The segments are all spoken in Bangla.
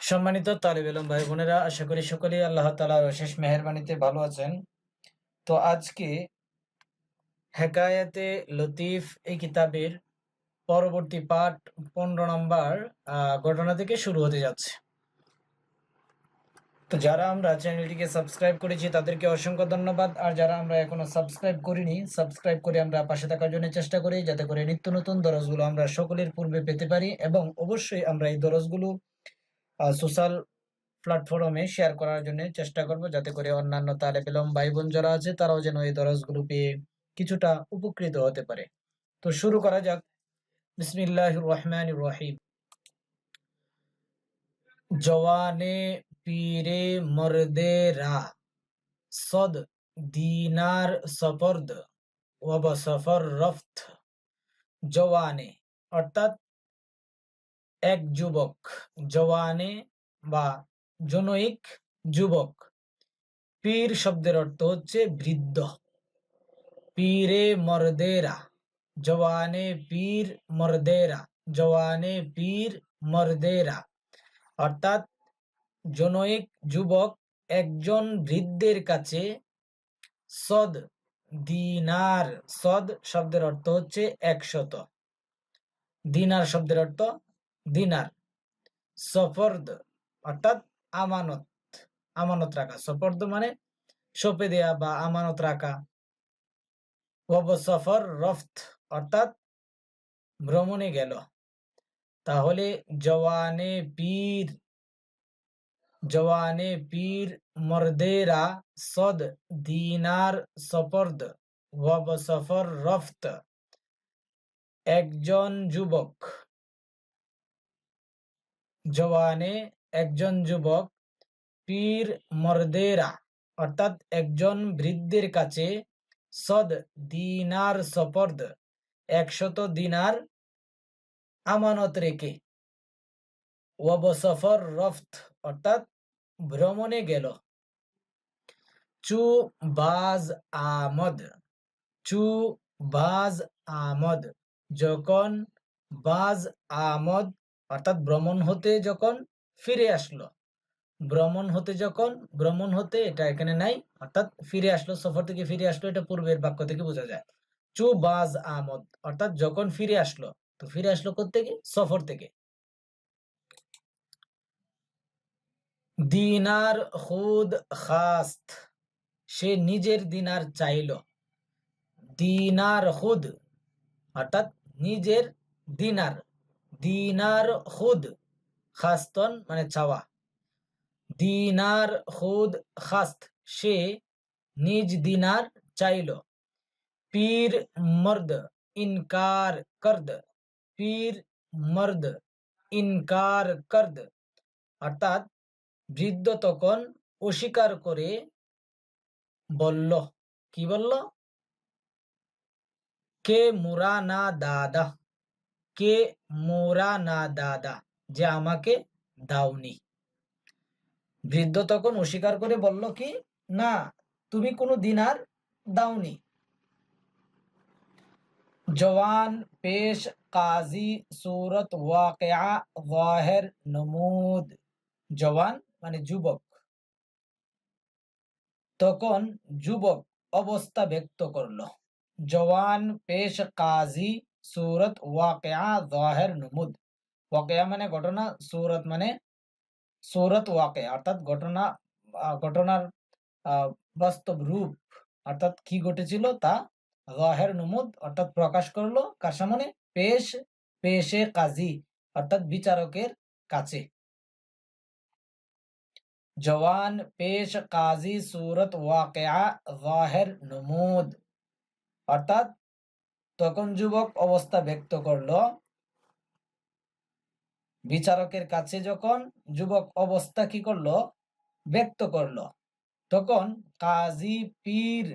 সম্মানিত তালিব ইলম ভাই বোনেরা আশা করি সকলেই আল্লাহ তাআলার অশেষ মেহেরবানিতে ভালো আছেন। তো আজকে হেকায়াতে লতিফ এই কিতাবের পরবর্তী পাঠ পনেরো নম্বর ঘটনা থেকে শুরু হতে যাচ্ছে। তো যারা আমরা চ্যানেলটিকে সাবস্ক্রাইব করেছি, তাদেরকে অসংখ্য ধন্যবাদ। আর যারা আমরা এখনও সাবস্ক্রাইব করিনি, সাবস্ক্রাইব করে আমরা পাশে থাকার জন্য চেষ্টা করি, যাতে করে নিত্য নতুন দরজগুলো আমরা সকলের পূর্বে পেতে পারি। এবং অবশ্যই আমরা এই দরজগুলো সোশ্যাল প্ল্যাটফর্মে শেয়ার করার জন্য চেষ্টা করব যাতে করে অন্যান্য তালেব ইলম ভাই বোন যারা আছে, তারাও যেন এই দরজগুলো পেয়ে কিছুটা উপকৃত হতে পারে। তো শুরু করা যাক। বিসমিল্লাহির রহমানির রহিম জওয়ানে পীরে মর্দে রা সদ দিনার সফরদ ওয়াব সফর রফত জওয়ানে, অর্থাৎ এক যুবক, জওয়ানে বা জনৈক যুবক। পীর শব্দের অর্থ হচ্ছে বৃদ্ধ। পীরে মরদেরা, জওয়ানে পীর মরদেরা, জওয়ানে পীর মরদেরা। অর্থাৎ জনৈক যুবক একজন বৃদ্ধের কাছে সদ দিনার, সদ শব্দের অর্থ হচ্ছে একশত। দিনার শব্দের অর্থ দিনার সফর্দ, অর্থাৎ আমানত আমানত রাখা। সফর্দ মানে সপে দেয়া বা আমানত রাখা। সফর রফত, অর্থাৎ ভ্রমণে গেল। তাহলে জওয়ানে পীর জওয়ানে পীর মর্দেরা সদ দিনার সফর্দ সফর রফত। একজন যুবক জওয়ানে একজন যুবক পীর মর্দেরা, অর্থাৎ একজন বৃদ্ধের কাছে সদ দিনার সপর্দ, একশত দিনার আমানত রেখে। ওয়াব সফর রফত, অর্থাৎ ভ্রমণে গেল। চু বাজ আমদ, চু বাজ আমদ, যখন বাজ আমদ অর্থাৎ ভ্রমণ হতে যখন ফিরে আসলো, ভ্রমণ হতে যখন, ভ্রমণ হতে এটা এখানে নাই, অর্থাৎ ফিরে আসলো, সফর থেকে ফিরে আসলো, এটা পূর্বের বাক্য থেকে বোঝা যায়। চু বাজ আমদ, অর্থাৎ যখন ফিরে আসলো, তো ফিরে আসলো থেকে সফর থেকে। দিনার খুদ খাস্ত, সে নিজের দিনার চাইল। দিনার খুদ, অর্থাৎ নিজের দিনার দিনার খুদ খাস্তন মানে চাওয়া। দিনার খুদ খাস্ত, সে নিজ দিনার চাইল। পীর মর্দ ইনকার করদ, পীর মর্দ ইনকার করদ। অর্থাৎ বৃদ্ধ তখন অস্বীকার করে বলল, কি বলল? কে মুরানা দাদা? কে মোরা না দাদা যে আমাকে দাওনি। বৃদ্ধ তখন অস্বীকার করে বলল, কি? না, তুমি কোনো দিনার দাওনি। জওয়ান, পেশ, কাজী, সুরত, ওয়াকিয়া ওয়াহের নমুদ, জওয়ান মানে যুবক। তখন যুবক অবস্থা ব্যক্ত করল। জওয়ান, পেশ, কাজী সুরত ওয়াকিয়া জাহের নমুদ ওয়াকিয়া মানে ঘটনা সুরত মানে সুরত ওয়াকে অর্থাৎ ঘটনা ঘটনার বাস্তব রূপ অর্থাৎ কি ঘটেছিল তা জাহের নমুদ অর্থাৎ প্রকাশ করল কার সামনে পেশ পেশে কাজী অর্থাৎ বিচারকের কাছে জওয়ান পেশ কাজী সুরত ওয়াকিয়া জাহের নমুদ অর্থাৎ তখন যুবক অবস্থা ব্যক্ত করল। বিচারকের কাছে যখন যুবক অবস্থা কি করল? ব্যক্ত করল। তখন কাজী পীর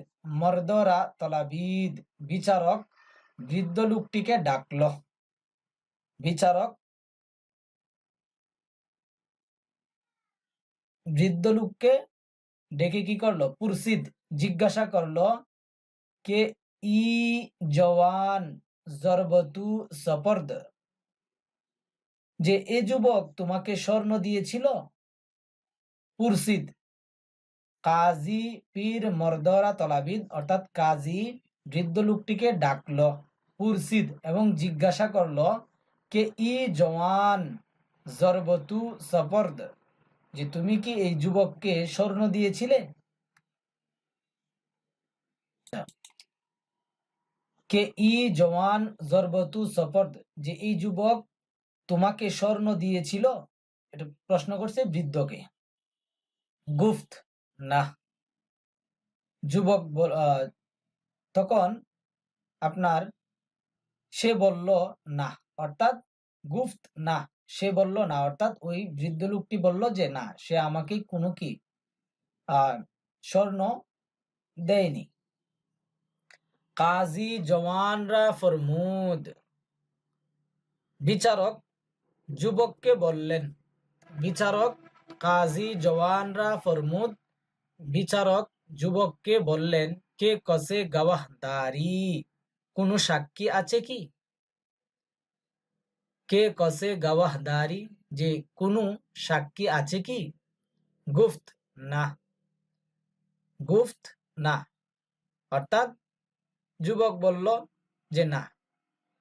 মর্দরা তলাবিদ বিচারক বৃদ্ধ লোকটিকে ডাকল। বিচারক বৃদ্ধ লোককে ডেকে কি করল? পুরসিদ জিজ্ঞাসা করল, কে জওয়ান জরবতু সপর্দ যে এ যুবক তোমাকে স্বর্ণ দিয়েছিল? পুরসিদ। কাজী পীর মর্দরা তলাবিদ, অর্থাৎ কাজী বৃদ্ধ লোকটিকে ডাকলো, পুরসিদ, এবং জিজ্ঞাসা করল, কে ই জওয়ান জরবতু সপর্দ যে তুমি কি এই যুবককে স্বর্ণ দিয়েছিলে? কে ই জওয়ান জরবতু সপর্দ যে এই যুবক তোমাকে স্বর্ণ দিয়েছিল, এটা প্রশ্ন করছে বৃদ্ধকে। গুফত না। যুবক তখন আপনার সে বলল, না। অর্থাৎ গুফত না। সে বলল, না। অর্থাৎ ওই বৃদ্ধ লোকটি বলল যে, না, সে আমাকে কোনো কি স্বর্ণ দেয়নি। কাজী জওয়ানরা ফরমুদ। বিচারক যুবককে বললেন, বিচারক কাজী জওয়ানরা ফরমুদ? বিচারক যুবককে বললেন, কে কসে গবাহদারি কোনো সাক্ষী আছে কি? কে কসে গবাহদারি যে কোনো সাক্ষী আছে কি? গুফত না। গুফত না। অর্থাৎ যুবক বলল যে, না,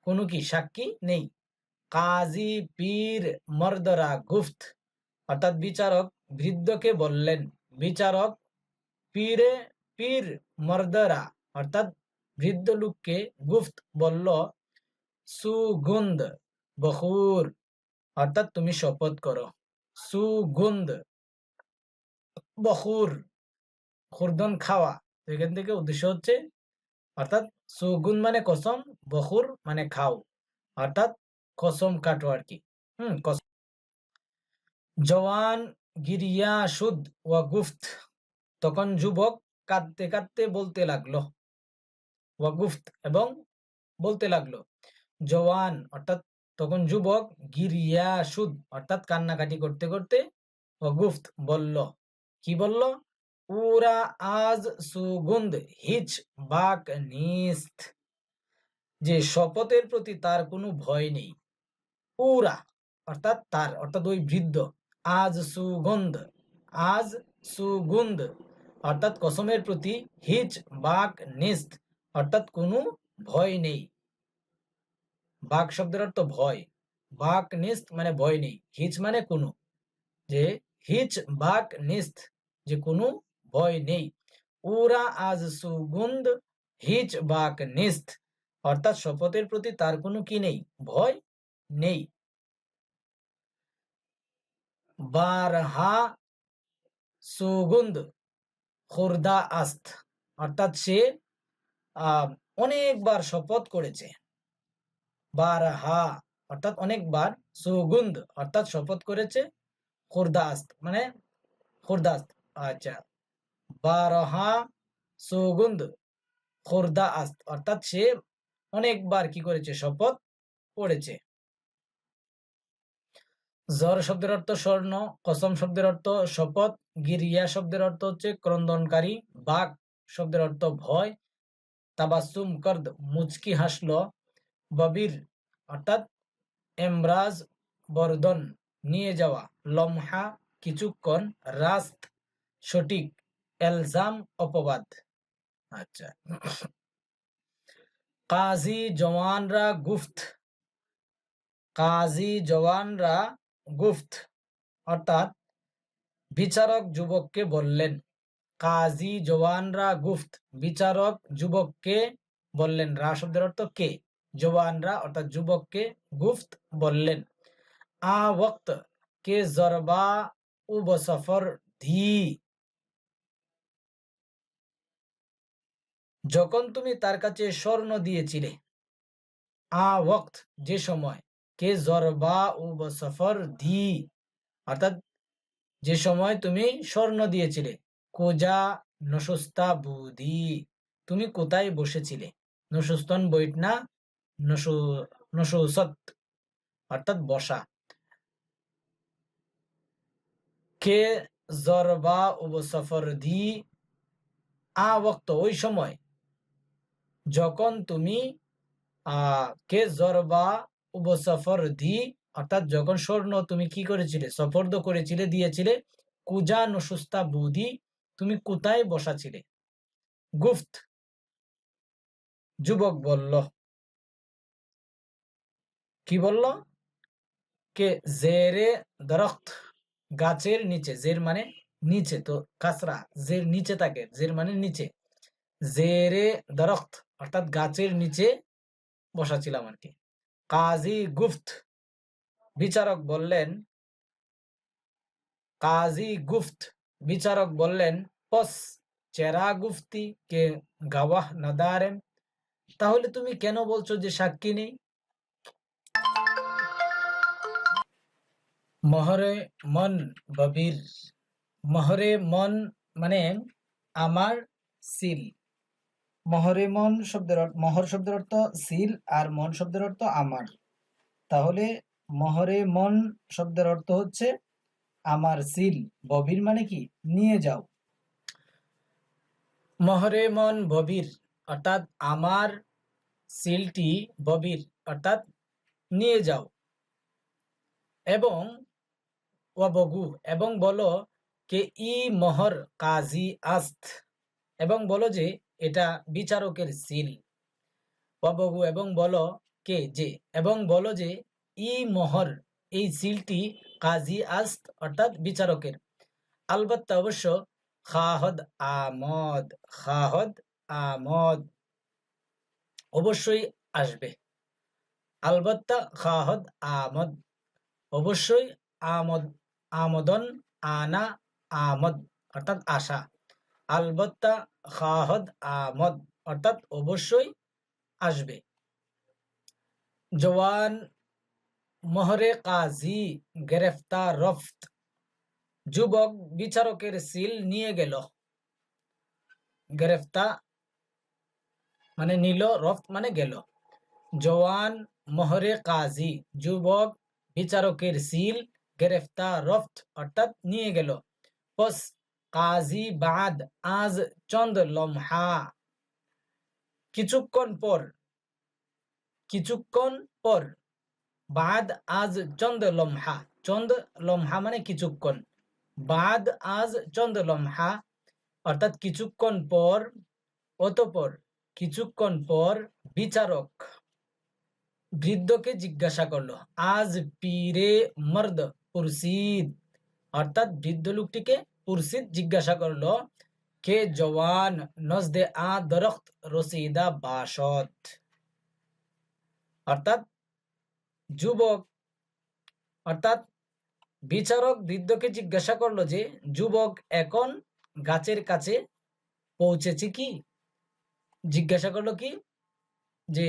কোনো কি সাক্ষী নেই। কাজী পীর মর্দরা গুফত অর্থাৎ বিচারক বৃদ্ধকে বললেন, বিচারক পীরে, পীর মর্দরা। অর্থাৎ বৃদ্ধ লোককে গুফত বলল, সুগন্ধ বহুর অর্থাৎ তুমি শপথ করো, সুগন্ধ বহুর খুরদন খাওয়া। এখান থেকে উদ্দেশ্য হচ্ছে অর্থাৎ সুগুন মানে কসম বহুর মানে খাও। অর্থাৎ কসম কাটো আর কি। হম কসম জওয়ান, গিরিয়া, সুদ ওয়া গুফত। তখন যুবক কাঁদতে কাঁদতে বলতে লাগল। ওয়া গুফত এবং বলতে লাগল। জওয়ান, অর্থাৎ তখন যুবক, গিরিয়া, সুদ, অর্থাৎ কান্নাকাটি করতে করতে ও গুফত বলল। কি বলল? উরা আজ সুগন্ধ হিচ বাক নিস্ত যে শপথের প্রতি তার কোনো ভয় নেই। উরা অর্থাৎ তার, অর্থাৎ ওই বৃদ্ধ, আজ সুগন্ধ আজ সুগন্ধ অর্থাৎ কসমের প্রতি হিচ বাক নিস্ত, অর্থাৎ কোনো ভয় নেই। বাক শব্দের অর্থ ভয়, বাক নিস্ত মানে ভয় নেই, হিচ মানে কোনো, যে হিচ বাক নিস্ত, যে কোনো ভয় নেই। উরা আজ সুগন্ধ, হিচ বাক নিস্ত। অর্থাৎ শপথের প্রতি তার কোনো কি নেই? ভয় নেই। বারহা সুগন্ধ, খুরদা আস্ত। অর্থাৎ সে অনেকবার শপথ করেছে। বারহা, অর্থাৎ অনেকবার সুগুন্ধ, অর্থাৎ শপথ করেছে খুরদাস্ত মানে খুরদাস্ত আচ্ছা। বারহা সুগুন্ধ খুরদা আস্ত। অর্থাৎ সে অনেকবার কি করেছে? শপথ পড়েছে। জর শব্দের অর্থ স্বর্ণ, কসম শব্দের অর্থ শপথ, গিরিয়া শব্দের অর্থ হচ্ছে ক্রন্দনকারী, বাঘ শব্দের অর্থ ভয় তাবাসুম কর্দ, মুচকি হাসল, ববির, অর্থাৎ এমরাজ বর্ধন, নিয়ে যাওয়া, লমহা, কিছুক্ষণ, রাস্ত, সঠিক এলজাম অপবাদ। আচ্ছা। কাজী জওয়ানরা গুফত। কাজী জওয়ানরা গুফত। অর্থাৎ বিচারক যুবককে বললেন। কাজী জওয়ানরা গুফত। বিচারক যুবককে বললেন। রা শব্দের অর্থ কে? জওয়ানরা অর্থাৎ যুবককে গুফত বললেন। আ ওক্ত কে জরবা ও বসফর ধি। যখন তুমি তার কাছে স্বর্ণ দিয়েছিলে, আ ওক্ত, যে সময়, কে জরবা ও বসফর ধি অর্থাৎ যে সময় তুমি স্বর্ণ দিয়েছিলে, কোজা নসুস্তা বুদি তুমি কোথায় বসেছিলে? নসুস্তন বইট না নসু নসুসত অর্থাৎ বসা। কে জরবা উপসফর দি, আ বক্ত ওই সময় যখন তুমি কে জরবা উপসফর দি, অর্থাৎ যখন স্বর্ণ তুমি কি করেছিলে, সফর্দ করেছিলে, দিয়েছিলে, কুজা নসুস্তা বুদি, তুমি কোথায় বসাছিলে? গুফত যুবক বলল, কি বলল? কে জেরে দরখত, গাছের নিচে, জের মানে নিচে, তো কাসরা, জের নিচে থাকে, জের মানে নিচে। জেরে দরখত অর্থাৎ গাছের নিচে বসাছিলাম আর কি কাজী গুফত বিচারক বললেন, কাজী গুফত বিচারক বললেন পস চেরা গুফতি কে গাওয়াহ নাদারেন তাহলে তুমি কেন বলছো যে সাক্ষী নেই? মহরে মন ববির মহরে মন মানে আমার সিল। মহরে মন শব্দের মহর শব্দের অর্থ সিল আর মন শব্দের অর্থ আমার। তাহলে মহরে মন শব্দের অর্থ হচ্ছে আমার সিল। ববির মানে কি? নিয়ে যাও। মহরে মন ববির, অর্থাৎ আমার সিলটি ববির, অর্থাৎ নিয়ে যাও। এবং ওয়াবগু, এবং বলো কে ই মহর কাজী আস্ত। এবং বলো যে এটা বিচারকের সিল ওয়াবগু এবং বলো কে যে, এবং বলো যে, ই মহর এই সিলটি কাজী আস্ত অর্থাৎ বিচারকের। আলবাত্তা অবশ্য খাহদ আমদ খাহদ আমদ অবশ্যই আসবে। আলবাত্তা খাহদ আমদ অবশ্যই আমদ, আমদন আনা আমদ অর্থাৎ আশা। আলবত্তা খাহদ আমদ, অর্থাৎ অবশ্যই আসবে। জওয়ান মহরে কাজী গ্রেফতার রফত, যুবক বিচারকের সিল নিয়ে গেল। গ্রেফতা মানে নিল, রফত মানে গেল। জওয়ান মহরে কাজী, যুবক বিচারকের সিল গ্রেফতার রফত, অর্থাৎ নিয়ে গেল। কাজী বাদ আজ চন্দ লমহা। কিছুক্ষণ পর কিছুক্ষণ পর, বাদ আজ চন্দ লমহা। চন্দ লমহা মানে কিছুক্ষণ। বাদ আজ চন্দ লমহা, অর্থাৎ কিছুক্ষণ পর, অতপর কিছুক্ষণ পর বিচারক বৃদ্ধকে জিজ্ঞাসা করল, আজ পীরে মর্দ পুরসিদ। অর্থাৎ বৃদ্ধ লোকটিকে পুরসিদ জিজ্ঞাসা করল, কে জওয়ান নজদে আ দরখত রসিদা বাসত? অর্থাৎ যুবক, অর্থাৎ বিচারক বৃদ্ধকে জিজ্ঞাসা করল যে, যুবক, এখন গাছের কাছে পৌঁছেছে কি? জিজ্ঞাসা করল কি? যে,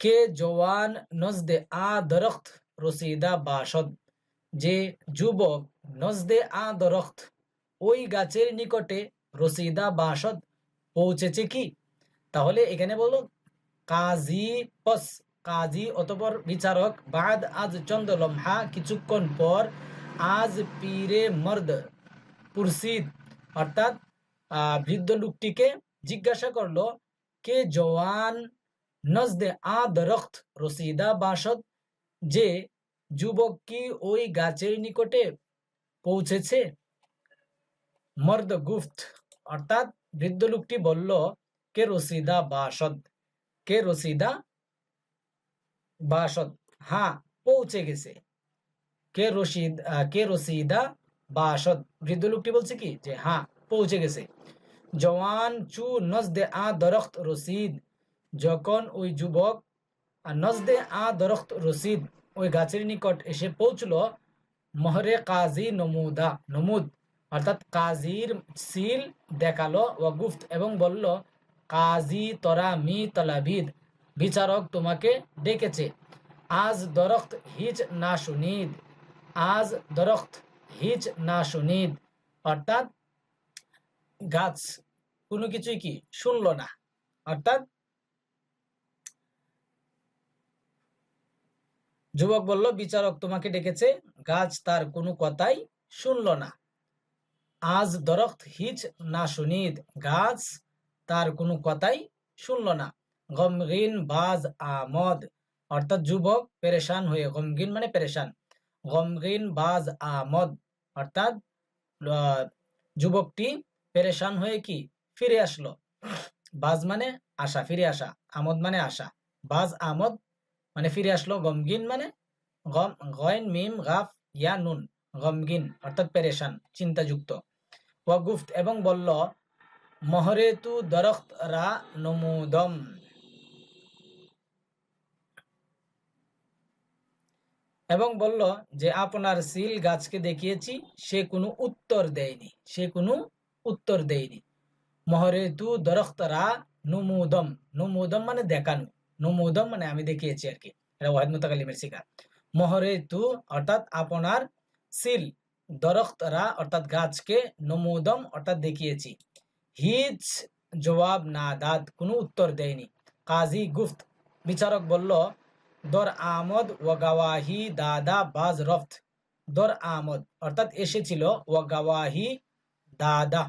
কে জওয়ান নজদে আ দরখত রসিদা বাসদ যে যুবক নজদে আ দরখত ওই গাছের নিকটে রসিদা বাসদ পৌঁছেছে কি? তাহলে এখানে বলো, কাজী পস, কাজী অতপর বিচারক, বাদ আজ চন্দ লমহা, কিছুক্ষণ পর আজ পীরে মর্দ পুরসিদ। অর্থাৎ বৃদ্ধ লোকটিকে জিজ্ঞাসা করল, কে জওয়ান নজদে আ দরখত রসিদা বাসদ যে যুবক কি ওই গাছের নিকটে পৌঁছেছে? মর্দ গুফত অর্থাৎ বৃদ্ধ লোকটি বলল, কে রসিদা বাসদ? কে রসিদা বাসদ? হ্যাঁ পৌঁছে গেছে। কে রশিদ, কে রসিদা বাসদ? বৃদ্ধ লোকটি বলছে কি? যে হ্যাঁ পৌঁছে গেছে। জওয়ান চু নজদে আ দরখত রসিদ যখন ওই যুবক নজদে আ দরখত রসিদ ওই গাছের নিকট এসে পৌঁছল মহরে কাজী নমুদা, নমুদ। অর্থাৎ কাজীর সিল দেখাল ও গুফত এবং বলল, কাজী তরা মি তলাবিদ, বিচারক তোমাকে ডেকেছে। আজ দরখত হিচ না শুনিদ আজ দরখত হিচ না শুনিদ অর্থাৎ গাছ কোনো কিছুই কি শুনল না। অর্থাৎ যুবক বলল, বিচারক তোমাকে ডেকেছে, গাছ তার কোনো কথাই শুনলো না। আজ দরখত হিচ না শুনিদ গাছ তার কোনো কথাই শুনলো না। গমগিন বাজ আমদ অর্থাৎ যুবক পেরেশান হয়ে, গমগিন মানে পেরেশান। গমগিন বাজ আমদ অর্থাৎ যুবকটি পেরেশান হয়ে কি? ফিরে আসলো। বাজ মানে আশা, ফিরে আসা। আমদ মানে আশা। বাজ আমদ মানে ফিরে আসলো গমগিন মানে গম, গয়েন, মিম, গাফ, ইয়া, নুন, গমগিন অর্থাৎ পেরেশান, চিন্তাযুক্ত। ওয়াগুফত এবং বলল মহরে তু দরখত রা নমুদম। এবং বলল যে, আপনার সিল গাছকে দেখিয়েছি, সে কোনো উত্তর দেয়নি, সে কোনো উত্তর দেয়নি। মহরে তু দরখতরা নুমুদম নুমুদম মানে দেখানো। নুমুদম মানে আমি দেখিয়েছি আর কি। এটা ওয়াহিদ মুতাকালিমের শিকার মহরে তু অর্থাৎ আপনার সিল, দরখতরা, অর্থাৎ গাছকে নমুদম, অর্থাৎ দেখিয়েছি। হিজ জবাব না দাদ, কোনো উত্তর দেয়নি। কাজী গুফত বিচারক বলল, দর আমদ ও গাওয়াহি দাদা বাজ রফত। দর আমদ অর্থাৎ এসেছিল ও গাওয়াহি দাদা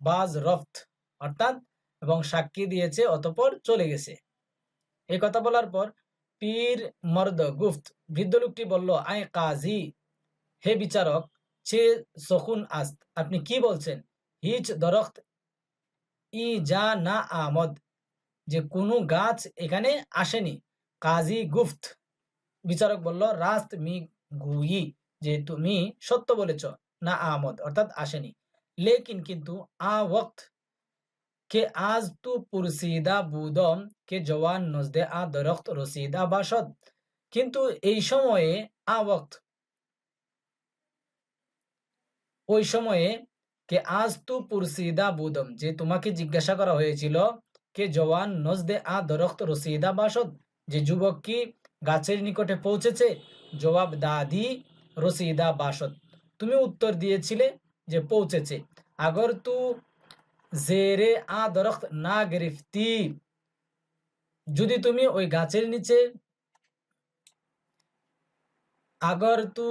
বাজ রফত, অর্থাৎ এবং সাক্ষী দিয়েছে, অতপর চলে গেছে। এই কথা বলার পর পীর মর্দ গুফত বৃদ্ধ লোকটি বলল, আয় কাজী, হে বিচারক সে সকুন আস্ত। আপনি কি বলছেন? হিচ দরখত ই যা না আমদ, যে কোনো গাছ এখানে আসেনি। কাজী গুফত বিচারক বলল, রাস্ত মি গুই যে তুমি সত্য বলেছ, না আমদ, অর্থাৎ আসেনি। লেকিন কিন্তু আ ওয়াক্ত কে আজ তু পুরসিদা বুদম কে জওয়ান নজদে আ দরখত রসিদা বাসদ কিন্তু এই সময়ে আ ওয়াক্ত ওই সময়ে কে আজ তু পুরসিদা বুদম যে তোমাকে জিজ্ঞাসা করা হয়েছিল কে জওয়ান নজদে আ দরখত রসিদা বাসদ যে যুবক কি গাছের নিকটে পৌঁছেছে জবাব দাদি রসিদা বাসদ তুমি উত্তর দিয়েছিলে যে পৌঁছেছে আগর তু জেরে আ দরখত না গ্রেফতি। যদি তুমি ওই গাছের নিচে আগর তু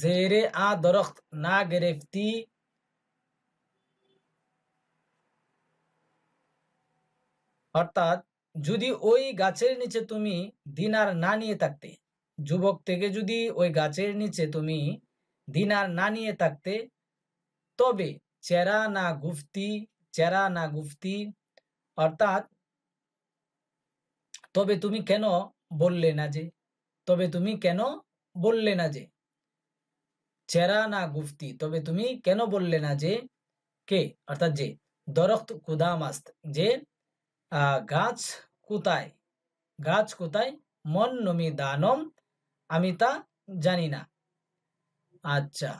জেরে আ দরখত না গ্রেফতি, অর্থাৎ যদি ওই গাছের নিচে তুমি দিনার না নিয়ে থাকতে, যুবক থেকে যদি ওই গাছের নিচে তুমি দিনার না নিয়ে থাকতে, তবে চেরা না গুফতি চেরা না গুফতি? অর্থাৎ তবে তুমি কেন বললে না যে? তবে তুমি কেন বললে না যে? চেরা না গুফতি? তবে তুমি কেন বললে না যে? কে? অর্থাৎ যে? দরখত কুদামাস্ত যে গাছ কোথায় গাছ কোথায় মন নমি দানম। আমি তা জানি না। আচ্ছা।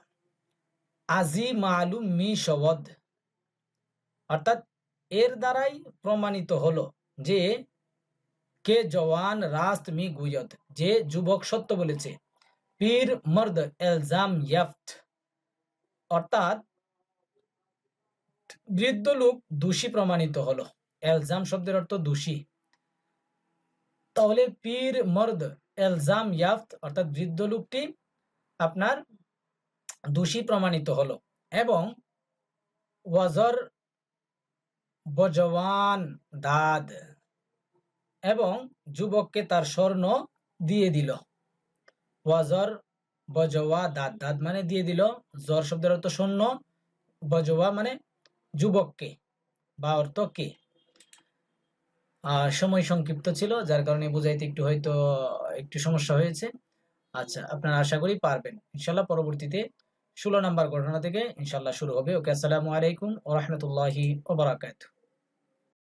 আজি মালুম মি শবদ। অর্থাৎ এর দ্বারাই প্রমাণিত হলো যে কে জওয়ান রাস্ত মি গুয়ত, যে যুবক সত্য বলেছে, পীর মর্দ এলজাম ইয়াফত। অর্থাৎ বৃদ্ধ লোক দোষী প্রমাণিত হলো। এলজাম শব্দের অর্থ দোষী। তাহলে পীর মর্দ এলজাম ইয়াফত, অর্থাৎ বৃদ্ধ লোকটি আপনার দোষী প্রমাণিত হলো। এবং ওয়াজর বজওয়ান দাদ এবং যুবককে তার স্বর্ণ দিয়ে দিল। ওয়াজর বজওয়া দাদ দাদ মানে দিয়ে দিল। জর শব্দের অর্থ স্বর্ণ বজওয়া মানে যুবককে বা অর্থ কে সময় সংক্ষিপ্ত ছিল, যার কারণে বুঝাইতে একটু হয়তো একটু সমস্যা হয়েছে। আচ্ছা আপনারা আশা করি পারবেন। ইনশাল্লাহ পরবর্তীতে ষোলো নম্বর ঘটনা থেকে ইনশাল্লাহ শুরু হবে। ওকে, আসসালামু আলাইকুম ও রহমতুল্লাহি ওবরাকাতুহ